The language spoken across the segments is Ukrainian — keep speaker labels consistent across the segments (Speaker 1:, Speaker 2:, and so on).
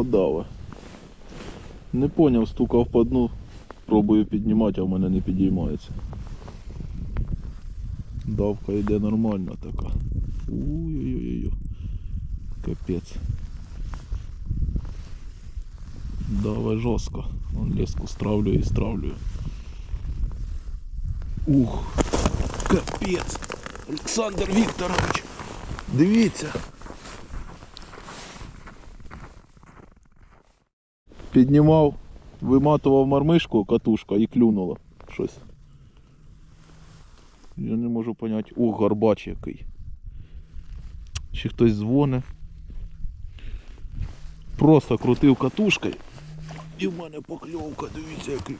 Speaker 1: дава. Не поняв, стукав по дну, пробую піднімати, а в мене не підіймається. Давка йде нормальна така. Ой-ой-ой. Капець. Давай жорстко. Вон леску стравлює і стравлює. Ух, капець. Олександр Вікторович. Дивіться. Піднімав, виматував мармишку, катушка і клюнуло щось. Я не можу поняти. Ох, гарбач який. Чи хтось дзвонить. Просто крутив катушкою. І в мене покльовка, дивіться який.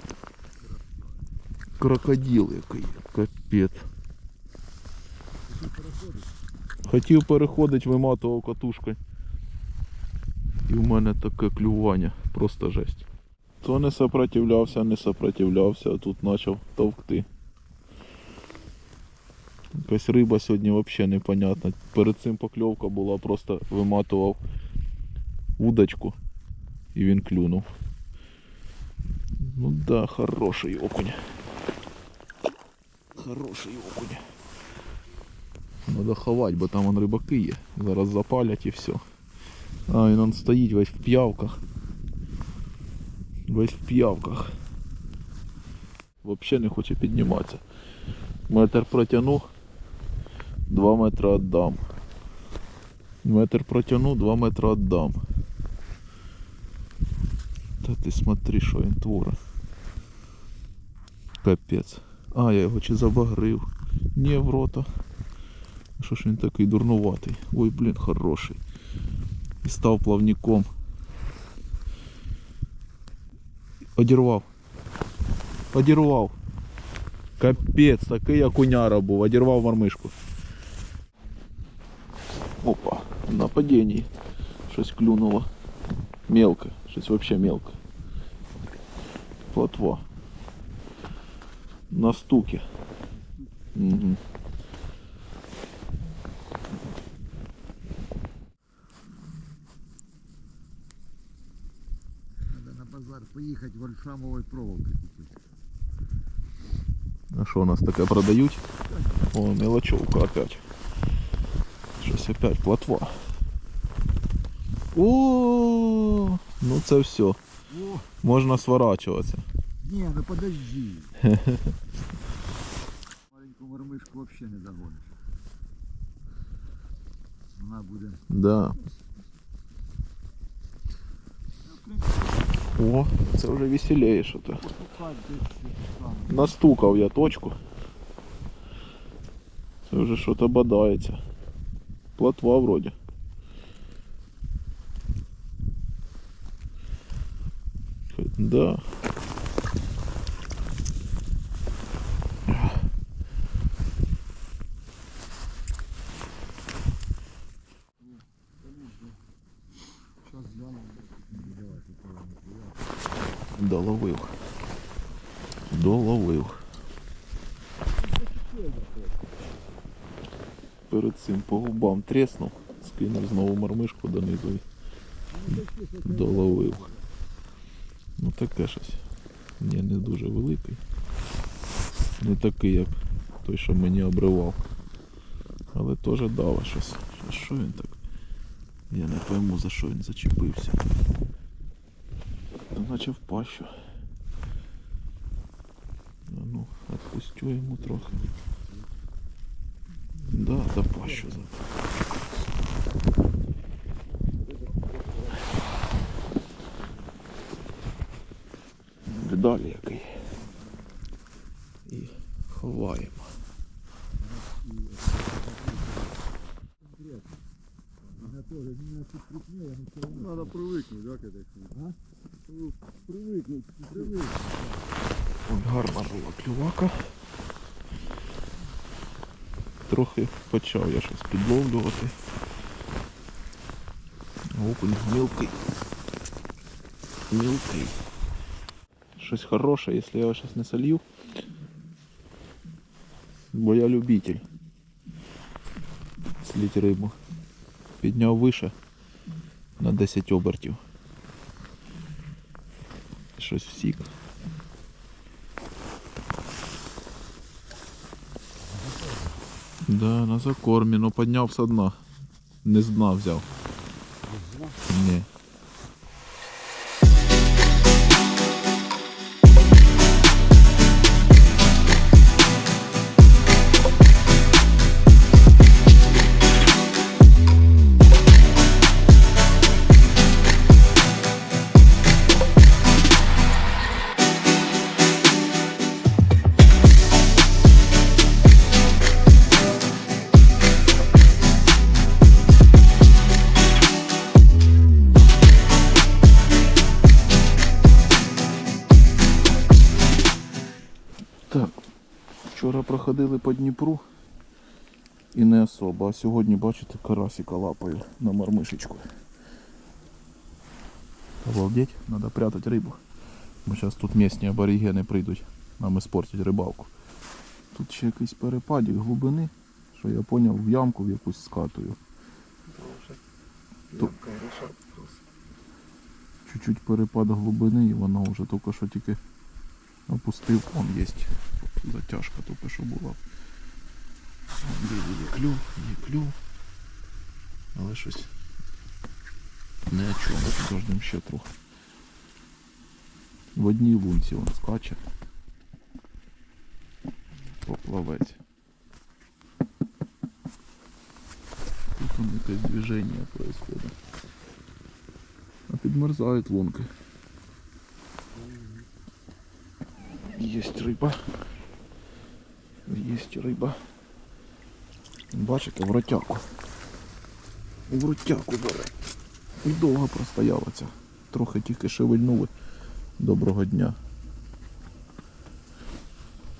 Speaker 1: Крокодил який. Капець. Хотів переходити, виматував катушкою. І в мене таке клювання. Просто жесть. То не сопротивлявся, не сопротивлявся, а тут почав товкти. Якась риба сьогодні взагалі непонятна. Перед цим покльовка була, просто виматував удочку і він клюнув. Ну да, хороший окунь. Хороший окунь. Надо ховати, бо там вон рибаки є. Зараз запалять і все. А, він он стоїть весь в п'явках. Весь в п'явках. Взагалі не хоче підніматися. Метр протягну, 2 метри віддам. Метр протягну, 2 метри віддам. Та ти смотри, що він творить. Капець. А, я його чи забагрив. Ні, в рота. Що ж він такий дурнуватий? Ой, блін, хороший. І став плавником. Одірвав. Одірвав. Капець, такий окуняра був. Одірвав мармишку. Опа, на падінні. Щось клюнуло. Мелко. Щось вообще мелко. Плотва. На стуке. Угу.
Speaker 2: поїхати вольфрамової проволоки купити.
Speaker 1: А що у нас таке продають? О, мелочевка опять. Щось опять плотва. О, ну це все.
Speaker 2: О,
Speaker 1: Можна сворачуватися.
Speaker 2: ні, ну подожди. Маленьку мормишку вообще не догониш. Вона буде.
Speaker 1: Да. О, це вже веселіє що то.
Speaker 2: Покупати десь там.
Speaker 1: Настукав я точку. Це вже що то бодається. Плотва вроді. Да. Доловив. Доловив. Перед цим по губам треснув, скинув знову мармишку донизу і доловив. Ну таке щось. Ні, не дуже великий. Не такий, як той, що мені обривав. Але теж дало щось. Що він так? Я не пойму за що він зачепився. Та наче в пащу. Ну, отпустю йому трохи. Да, за пащу за. Далі який. І ховаємо.
Speaker 2: Вона теж мене тут крупніє, але все одно. Надо привикнути, да, к этой А? Привикнути, привикнути.
Speaker 1: Ой, гарна була клювака. Трохи почав я щось підловлювати. Окунь мілкий. Мілкий. Щось хороше, якщо я його зараз не солью. Бо я любитель. Сліть рибу. Підняв вище на 10 обертів. Щось всік. Да, на закормі, но підняв з дна. Не з дна взяв. Не. Проходили по Дніпру і не особо, а сьогодні, бачите, карасика лапаю на мармишечку. Обалдеть, треба прятати рибу. Бо зараз тут місні аборігени прийдуть нам іспортять рибалку. Тут ще якийсь перепадік глибини, що я зрозумів, в ямку в якусь скатую. Чуть-чуть перепад глибини і воно вже тільки що тільки опустив. Вон є затяжка тільки що була. Є, є клюв, є клюв. Але щось не о чому. Подождем ще трохи. В одній лунці він скаче. Поплавець. Тут он якесь движение происходит. А підмерзають лунки. Есть риба. Есть риба. Бачите, в ротяку. В ротяку бере. І довго простояла ця. Трохи тільки шевельнули. Доброго дня.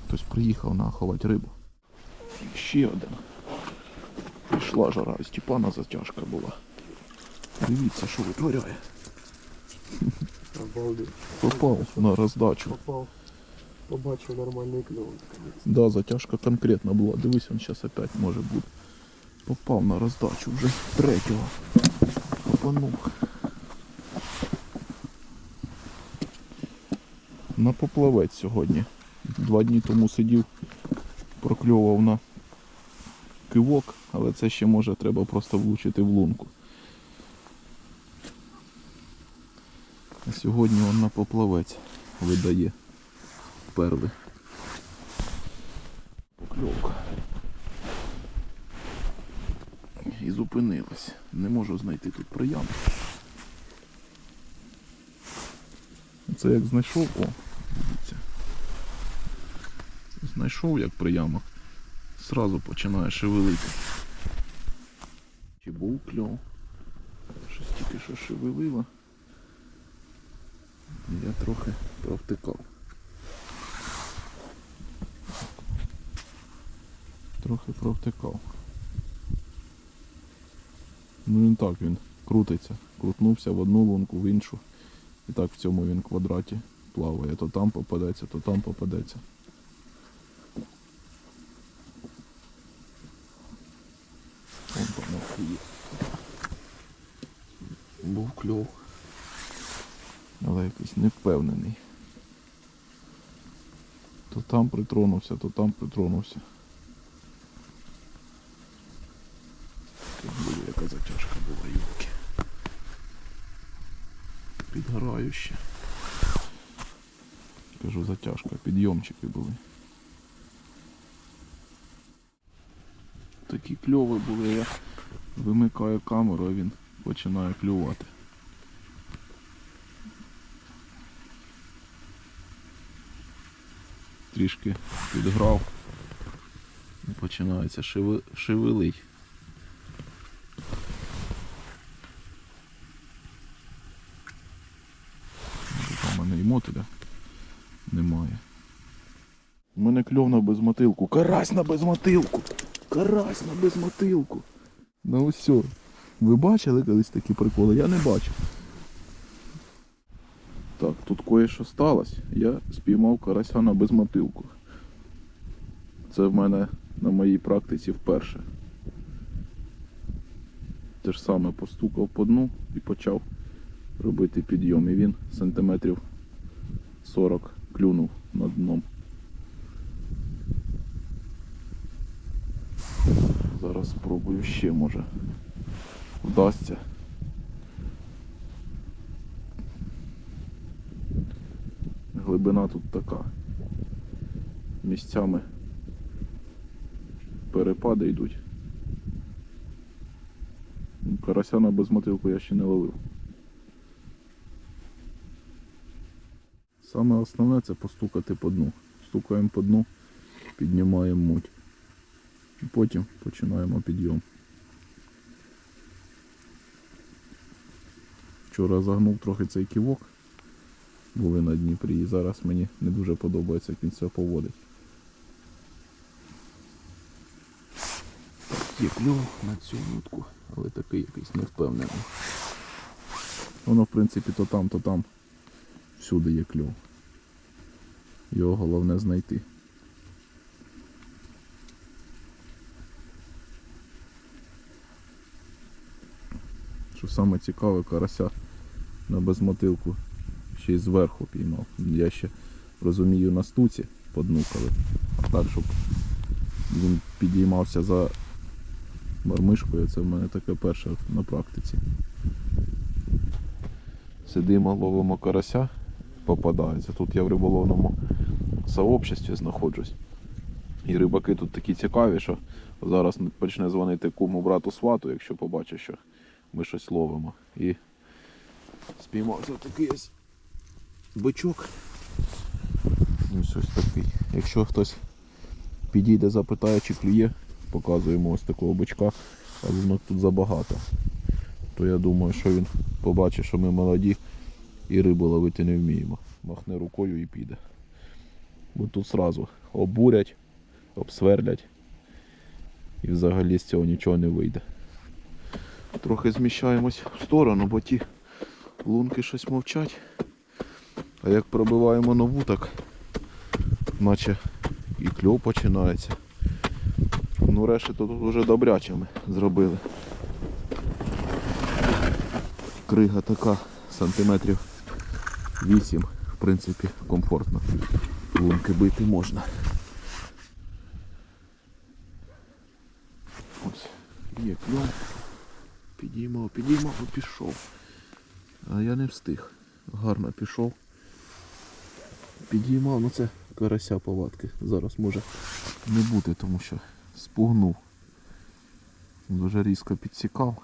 Speaker 1: Хтось приїхав наховати рибу. І Ще один. Пішла жара, Степана затяжка була. Дивіться, що витворяє.
Speaker 2: Обалдеть.
Speaker 1: Попав на роздачу.
Speaker 2: Попав. Побачив нормальний наконець.
Speaker 1: Да, затяжка конкретно була. Дивись, він зараз опять може бути. Попав на роздачу вже третього. Попанув. На поплавець сьогодні. Два дні тому сидів, прокльовував на кивок, але це ще може треба просто влучити в лунку. А сьогодні він на поплавець видає перли. Покльовка. І зупинилась. Не можу знайти тут приям. Це як знайшов, о, дивіться. Знайшов як приямок. Сразу починає шевелити. Чи був кльов? Щось тільки що шевелило. Я трохи провтикав. Трохи провтикав. Ну він так, він крутиться. Крутнувся в одну лунку, в іншу. І так в цьому він квадраті плаває. То там попадеться, то там попадеться. Вон там є. Був кльов. Але якийсь невпевнений. То там притронувся, то там притронувся. Тут буде затяжка була, юбки. Підгораюча. Кажу, затяжка, підйомчики були. Такі кльови були, я вимикаю камеру, а він починає клювати. Трішки підграв. І починається шевелить. Тут У мене і мотиля немає. У мене кльов на безмотилку. Карась на безмотилку! Карась на безмотилку! Ну все. Ви бачили колись такі приколи? Я не бачив. Так, тут кое-що сталося. Я спіймав карася на безмотилку. Це в мене на моїй практиці вперше. Те ж саме постукав по дну і почав робити підйом. І він сантиметрів 40 клюнув над дном. Зараз спробую ще може. Вдасться. Глибина тут така. Місцями перепади йдуть. Карася на безмотилку я ще не ловив. Саме основне це постукати по дну. Стукаємо по дну, піднімаємо муть. І потім починаємо підйом. Вчора загнув трохи цей ківок, були на Дніпрі, і зараз мені не дуже подобається, як він себе поводить. Є клюв на цю нутку, але такий якийсь невпевнений. Воно в принципі то там, то там. Всюди є клюв. Його головне знайти. Що саме цікаве, карася на безмотилку ще й зверху піймав. Я ще розумію на стуці по. А так, щоб він підіймався за мармишкою, це в мене таке перше на практиці. Сидимо, ловимо карася, попадається. Тут я в риболовному сообществі знаходжусь. І рибаки тут такі цікаві, що зараз почне дзвонити куму брату свату, якщо побачить, що ми щось ловимо. І спіймався такий ось бичок. Ось такий. Якщо хтось підійде, запитає, чи клює, показуємо ось такого бичка, а воно тут забагато. То я думаю, що він побачить, що ми молоді і рибу ловити не вміємо. Махне рукою і піде. Бо тут сразу обурять, обсверлять і взагалі з цього нічого не вийде. Трохи зміщаємось в сторону, бо ті лунки щось мовчать. А як пробиваємо нову, так наче і кльов починається. Ну решти тут вже добряче ми зробили. Крига така сантиметрів 8, в принципі, комфортно. Лунки бити можна. Ось, є кльов. Підіймав, підіймав і пішов. А я не встиг. Гарно пішов. Підіймав, ну це карася повадки. Зараз може не бути, тому що спугнув. Дуже різко підсікав.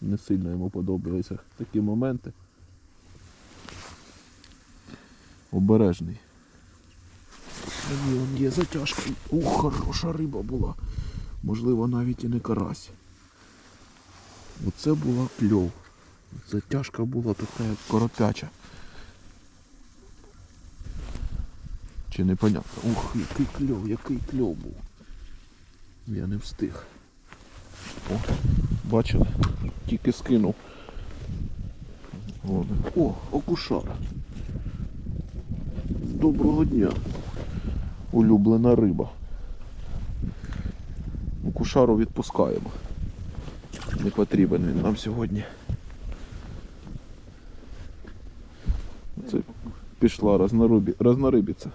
Speaker 1: Не сильно йому подобаються такі моменти. Обережний. Ні, он є затяжка. Ух, хороша риба була. Можливо, навіть і не карась. Оце була кльов. Затяжка була така як коропяча. Чи непонятно? Ух, який кльов, який кльов був. Я не встиг. О, бачили? Тільки скинув. О, О, окушара. Доброго дня. Улюблена риба. Окушару відпускаємо. Не потрібен він нам сьогодні. Це пішла рознорибі... рознорибіця.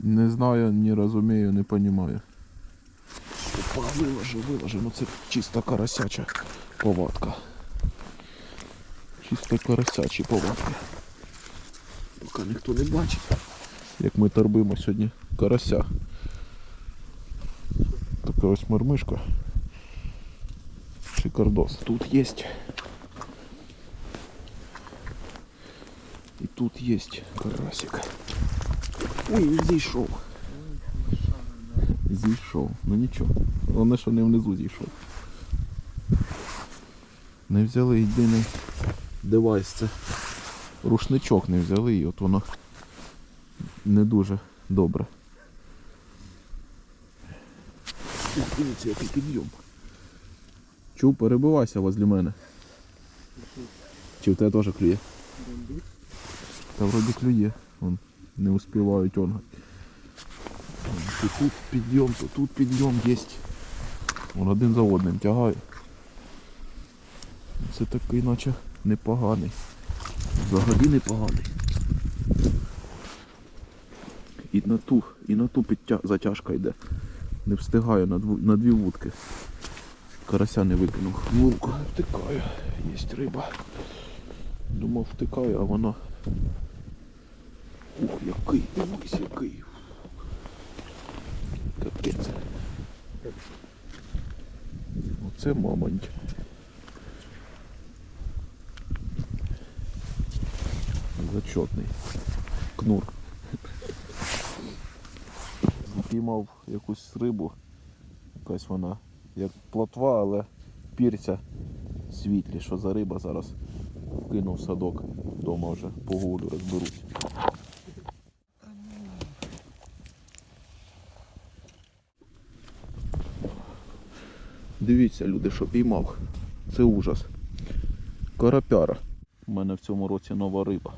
Speaker 1: Не знаю, не розумію, не розумію. Опа, виложив, виложив. Ну це чиста карасяча повадка. Чисто карасячі повадки. Поки ніхто не бачить, як ми торбимо сьогодні карася. Така ось мармишка. Шикардос. Тут є. І тут є карасик. Ой, зійшов. Зійшов. Ну нічого. Головне, що не внизу зійшов. Не взяли єдиний девайс. Це рушничок не взяли і от воно не дуже добре. Дивіться, який підйом. Чув, перебивайся возле мене. Чи в тебе теж клює? Та вроді клює. Вон, не успіваю тьонгати. То тут підйом, то тут підйом є. Вон один за одним тягає. Це такий наче непоганий. Взагалі непоганий. І на ту, і на ту підтя... затяжка йде. Не встигаю на, дву... на дві вудки. Карася не викинув. Вулку не втикаю. Є риба. Думав втикаю, а воно. Ух, який, дивись, який. Капець. Оце мамонт. Зачетний. Кнур. Піймав якусь рибу. Якась вона як плотва, але пірця світлі. Що за риба зараз кинув садок. Дома вже погулю розберусь. Дивіться, люди, що піймав. Це ужас. Карапяра. У мене в цьому році нова риба.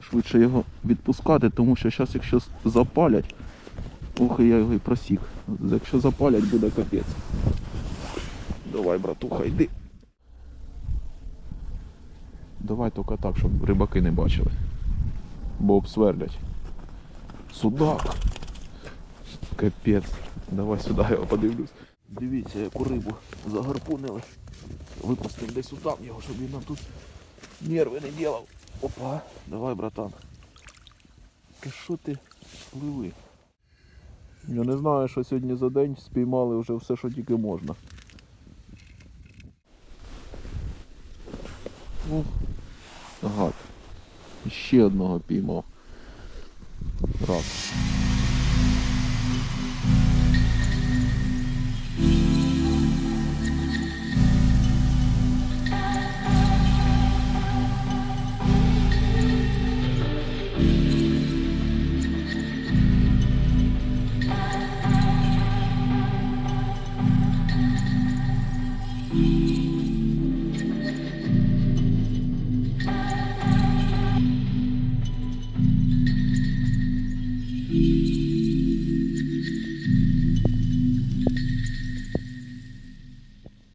Speaker 1: Швидше його відпускати, тому що зараз, якщо запалять, ох, я його і просік. Якщо запалять, буде капець. Давай, братуха, йди. Давай тільки так, щоб рибаки не бачили. Бо обсверлять. Судак. Капець. Давай сюди я подивлюсь. Дивіться, яку рибу загарпунили. Випустив десь удав його, щоб він нам тут нерви не ділав. Опа, давай, братан. Та що ти пливи? Я не знаю, що сьогодні за день спіймали вже все, що тільки можна. Ох, гад. Ще одного піймав. Раз.